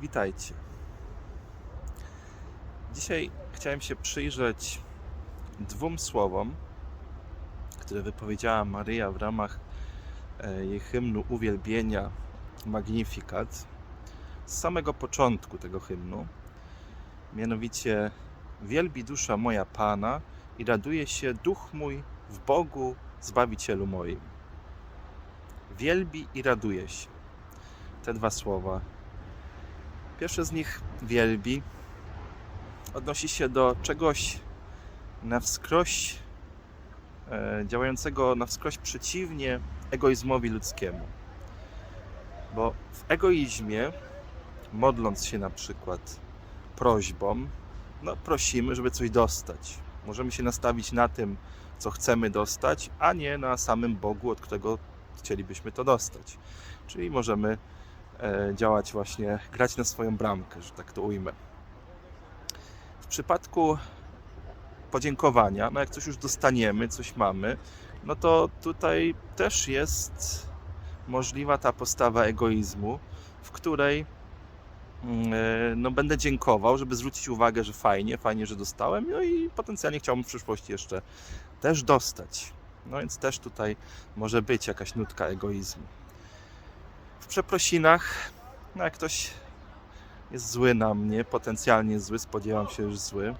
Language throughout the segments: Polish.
Witajcie. Dzisiaj chciałem się przyjrzeć dwóm słowom, które wypowiedziała Maryja w ramach e, jej hymnu uwielbienia Magnificat z samego początku tego hymnu. Mianowicie wielbi dusza moja Pana i raduje się duch mój w Bogu Zbawicielu moim. Wielbi i raduje się. Te dwa słowa Pierwsze z nich wielbi. Odnosi się do czegoś na wskroś, e, działającego na wskroś przeciwnie egoizmowi ludzkiemu. Bo w egoizmie, modląc się na przykład prośbą, no prosimy, żeby coś dostać. Możemy się nastawić na tym, co chcemy dostać, a nie na samym Bogu, od którego chcielibyśmy to dostać. Czyli możemy działać właśnie, grać na swoją bramkę, że tak to ujmę. W przypadku podziękowania, no jak coś już dostaniemy, coś mamy, no to tutaj też jest możliwa ta postawa egoizmu, w której mm, e, no, będę dziękował, żeby zwrócić uwagę, że fajnie, fajnie, że dostałem, no i potencjalnie chciałbym w przyszłości jeszcze też dostać. No więc też tutaj może być jakaś nutka egoizmu przeprosinach, no jak ktoś jest zły na mnie, potencjalnie zły, spodziewam się już zły,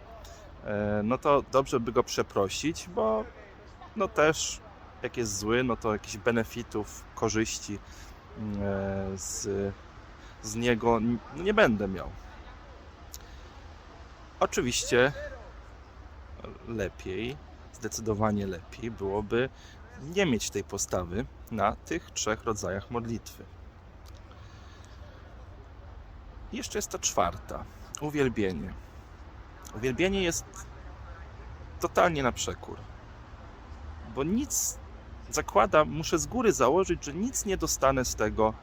e, no to dobrze by go przeprosić, bo no też jak jest zły, no to jakichś benefitów, korzyści mm, e, z, z niego nie będę miał. Oczywiście lepiej, zdecydowanie lepiej byłoby nie mieć tej postawy na tych trzech rodzajach modlitwy. Jeszcze jest ta czwarta. Uwielbienie. Uwielbienie jest totalnie na przekór. Bo nic zakłada, muszę z góry założyć, że nic nie dostanę z tego,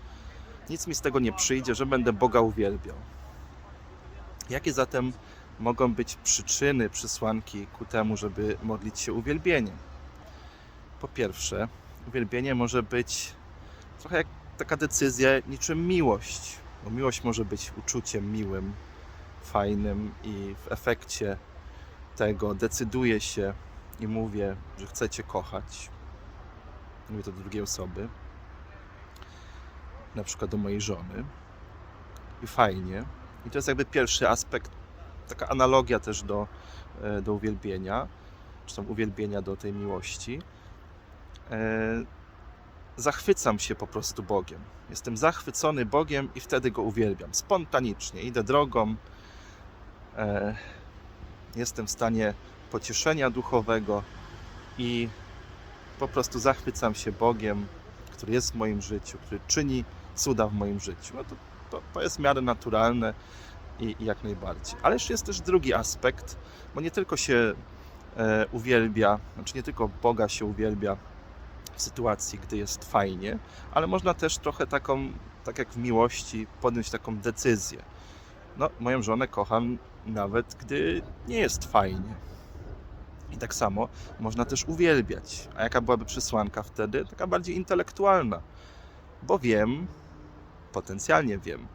nic mi z tego nie przyjdzie, że będę Boga uwielbiał. Jakie zatem mogą być przyczyny, przesłanki ku temu, żeby modlić się uwielbieniem? Po pierwsze, uwielbienie może być trochę jak taka decyzja, niczym miłość. Bo miłość może być uczuciem miłym, fajnym i w efekcie tego decyduję się i mówię, że chcę Cię kochać. Mówię to do drugiej osoby, na przykład do mojej żony. I fajnie. I to jest jakby pierwszy aspekt, taka analogia też do, e, do uwielbienia, czy tam uwielbienia do tej miłości. Zachwycam się po prostu Bogiem. Jestem zachwycony Bogiem i wtedy go uwielbiam. Spontanicznie. Idę drogą. E, jestem w stanie pocieszenia duchowego i po prostu zachwycam się Bogiem, który jest w moim życiu, który czyni cuda w moim życiu. No to, to, to jest w miarę naturalne i, i jak najbardziej. Ale jeszcze jest też drugi aspekt, bo nie tylko się e, uwielbia, znaczy nie tylko Boga się uwielbia w sytuacji, gdy jest fajnie, ale można też trochę taką, tak jak w miłości, podjąć taką decyzję. No, moją żonę kocham nawet, gdy nie jest fajnie. I tak samo można też uwielbiać. A jaka byłaby przesłanka wtedy? Taka bardziej intelektualna. Bo wiem, potencjalnie wiem,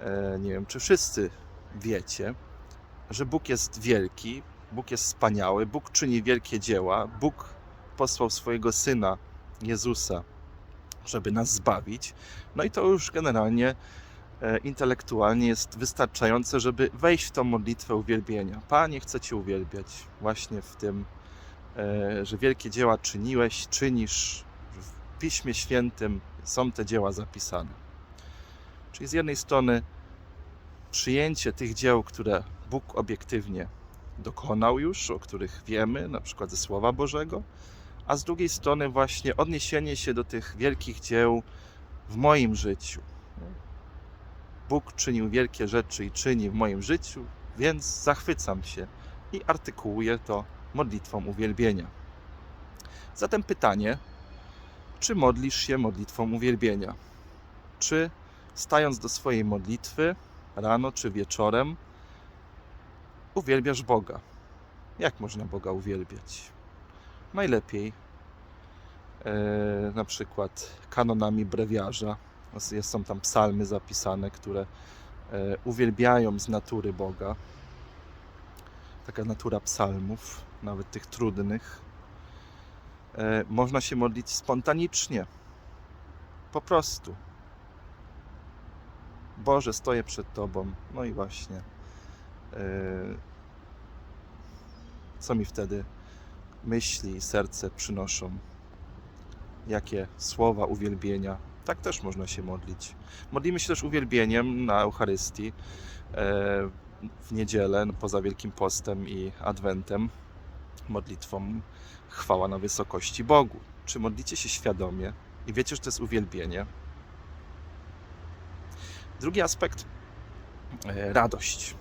e, nie wiem czy wszyscy wiecie, że Bóg jest wielki, Bóg jest wspaniały, Bóg czyni wielkie dzieła, Bóg posłał swojego syna Jezusa, żeby nas zbawić. No i to już generalnie e, intelektualnie jest wystarczające, żeby wejść w tą modlitwę uwielbienia. Panie, chcę Cię uwielbiać właśnie w tym, e, że wielkie dzieła czyniłeś, czynisz. W Piśmie Świętym są te dzieła zapisane. Czyli z jednej strony przyjęcie tych dzieł, które Bóg obiektywnie dokonał już, o których wiemy, na przykład ze Słowa Bożego, a z drugiej strony właśnie odniesienie się do tych wielkich dzieł w moim życiu. Bóg czynił wielkie rzeczy i czyni w moim życiu, więc zachwycam się i artykułuję to modlitwą uwielbienia. Zatem pytanie, czy modlisz się modlitwą uwielbienia? Czy stając do swojej modlitwy rano czy wieczorem, uwielbiasz Boga? Jak można Boga uwielbiać? Najlepiej e, na przykład kanonami brewiarza. Są tam psalmy zapisane, które e, uwielbiają z natury Boga. Taka natura psalmów, nawet tych trudnych. E, Można się modlić spontanicznie. Po prostu. Boże, stoję przed Tobą. No i właśnie. Co mi wtedy myśli serce przynoszą? Jakie słowa uwielbienia? Tak też można się modlić. Modlimy się też uwielbieniem na Eucharystii e, w niedzielę, poza Wielkim Postem i Adwentem, modlitwą chwała na wysokości Bogu. Czy modlicie się świadomie i wiecie, że to jest uwielbienie? Drugi aspekt e, radość.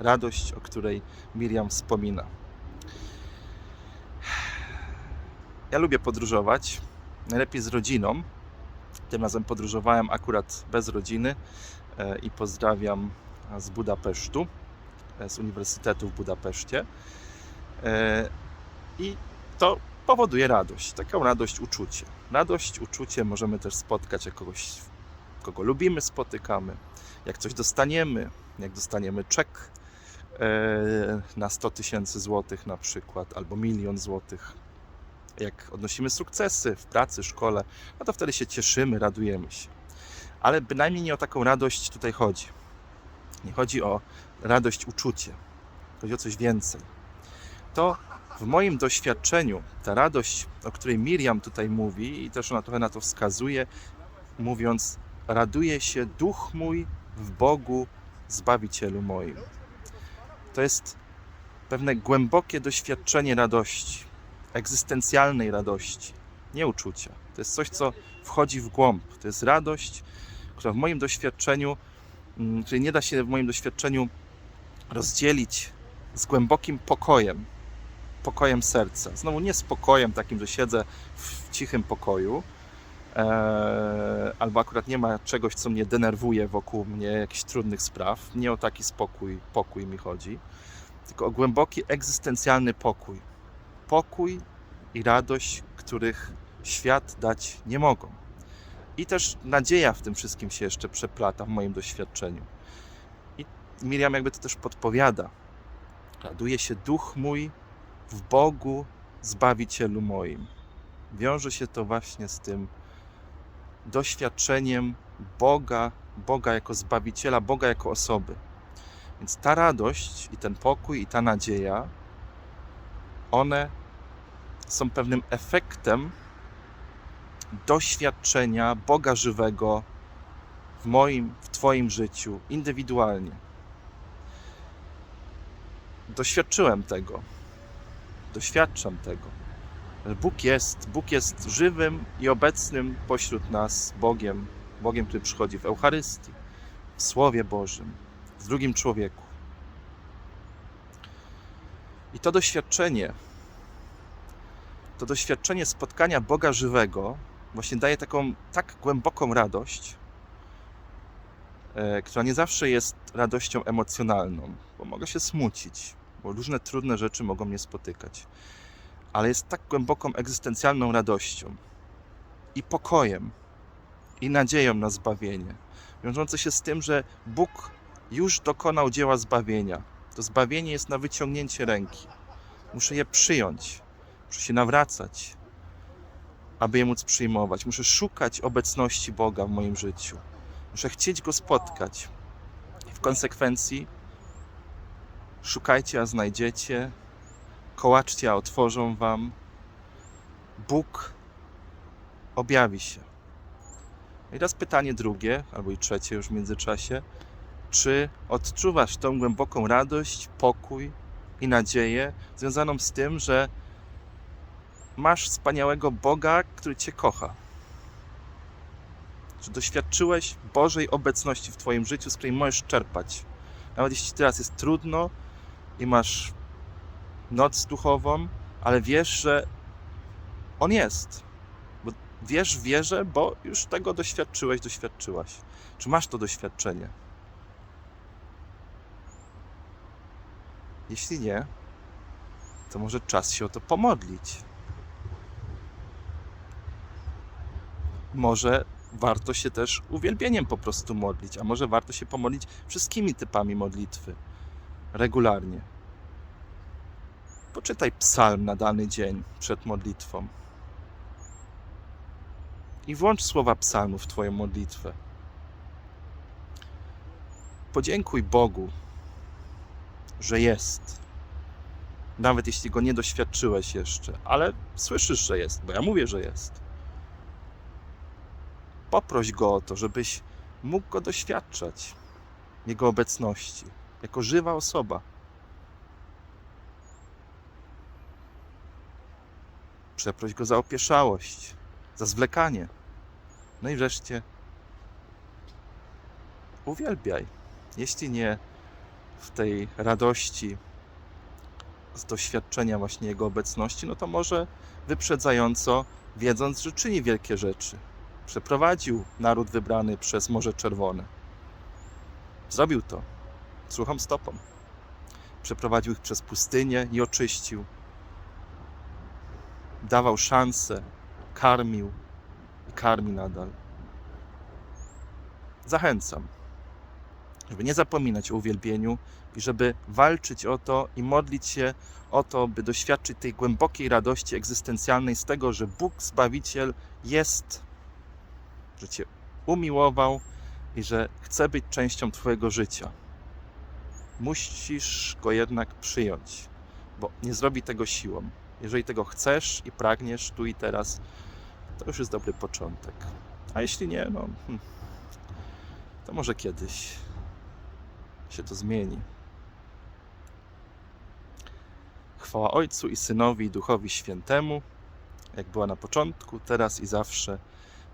Radość, o której Miriam wspomina. Ja lubię podróżować, najlepiej z rodziną. Tym razem podróżowałem akurat bez rodziny e, i pozdrawiam z Budapesztu, e, z Uniwersytetu w Budapeszcie. E, I to powoduje radość, taką radość, uczucie. Radość, uczucie możemy też spotkać jak kogoś, kogo lubimy, spotykamy. Jak coś dostaniemy, jak dostaniemy czek na 100 tysięcy złotych na przykład, albo milion złotych. Jak odnosimy sukcesy w pracy, szkole, no to wtedy się cieszymy, radujemy się. Ale bynajmniej nie o taką radość tutaj chodzi. Nie chodzi o radość, uczucie. Chodzi o coś więcej. To w moim doświadczeniu ta radość, o której Miriam tutaj mówi, i też ona trochę na to wskazuje, mówiąc: Raduje się duch mój w Bogu, Zbawicielu moim. To jest pewne głębokie doświadczenie radości, egzystencjalnej radości, nie uczucia. To jest coś, co wchodzi w głąb. To jest radość, która w moim doświadczeniu, mm, której nie da się w moim doświadczeniu rozdzielić z głębokim pokojem, pokojem serca. Znowu nie spokojem takim, że siedzę w cichym pokoju, e, albo akurat nie ma czegoś, co mnie denerwuje wokół mnie, jakichś trudnych spraw. Nie o taki spokój, pokój mi chodzi, tylko o głęboki, egzystencjalny pokój. Pokój i radość, których świat dać nie mogą. I też nadzieja w tym wszystkim się jeszcze przeplata w moim doświadczeniu. I Miriam jakby to też podpowiada. Raduje się duch mój w Bogu, Zbawicielu moim. Wiąże się to właśnie z tym doświadczeniem Boga, Boga jako Zbawiciela, Boga jako osoby. Więc ta radość i ten pokój i ta nadzieja, one są pewnym efektem doświadczenia Boga żywego w moim, w Twoim życiu, indywidualnie. Doświadczyłem tego. Doświadczam tego. Bóg jest, Bóg jest żywym i obecnym pośród nas Bogiem, Bogiem, który przychodzi w Eucharystii, w Słowie Bożym, w drugim człowieku. I to doświadczenie, to doświadczenie spotkania Boga żywego właśnie daje taką tak głęboką radość, e, która nie zawsze jest radością emocjonalną, bo mogę się smucić, bo różne trudne rzeczy mogą mnie spotykać, ale jest tak głęboką egzystencjalną radością i pokojem i nadzieją na zbawienie, wiążące się z tym, że Bóg już dokonał dzieła zbawienia. To zbawienie jest na wyciągnięcie ręki. Muszę je przyjąć, muszę się nawracać, aby je móc przyjmować. Muszę szukać obecności Boga w moim życiu. Muszę chcieć Go spotkać. W konsekwencji szukajcie, a znajdziecie, kołaczcie, a otworzą wam. Bóg objawi się. I teraz pytanie drugie, albo i trzecie już w międzyczasie. Czy odczuwasz tą głęboką radość, pokój i nadzieję związaną z tym, że masz wspaniałego Boga, który Cię kocha? Że doświadczyłeś Bożej obecności w Twoim życiu, z której możesz czerpać. Nawet jeśli teraz jest trudno i masz noc duchową, ale wiesz, że On jest. Bo wiesz w wierze, bo już tego doświadczyłeś, doświadczyłaś. Czy masz to doświadczenie? Jeśli nie, to może czas się o to pomodlić. Może warto się też uwielbieniem po prostu modlić, a może warto się pomodlić wszystkimi typami modlitwy regularnie. Poczytaj psalm na dany dzień przed modlitwą i włącz słowa psalmu w Twoją modlitwę. Podziękuj Bogu, że jest. Nawet jeśli go nie doświadczyłeś jeszcze, ale słyszysz, że jest, bo ja mówię, że jest. Poproś go o to, żebyś mógł go doświadczać, jego obecności, jako żywa osoba. Przeproś go za opieszałość, za zwlekanie. No i wreszcie uwielbiaj. Jeśli nie w tej radości z doświadczenia właśnie Jego obecności, no to może wyprzedzająco, wiedząc, że czyni wielkie rzeczy. Przeprowadził naród wybrany przez Morze Czerwone. Zrobił to suchą stopą. Przeprowadził ich przez pustynię i oczyścił. Dawał szansę, karmił i karmi nadal. Zachęcam, żeby nie zapominać o uwielbieniu i żeby walczyć o to i modlić się o to, by doświadczyć tej głębokiej radości egzystencjalnej z tego, że Bóg Zbawiciel jest, że Cię umiłował i że chce być częścią Twojego życia. Musisz go jednak przyjąć, bo nie zrobi tego siłą. Jeżeli tego chcesz i pragniesz tu i teraz, to już jest dobry początek. A jeśli nie, no, hmm, to może kiedyś się to zmieni. Chwała Ojcu i Synowi i Duchowi Świętemu, jak była na początku, teraz i zawsze,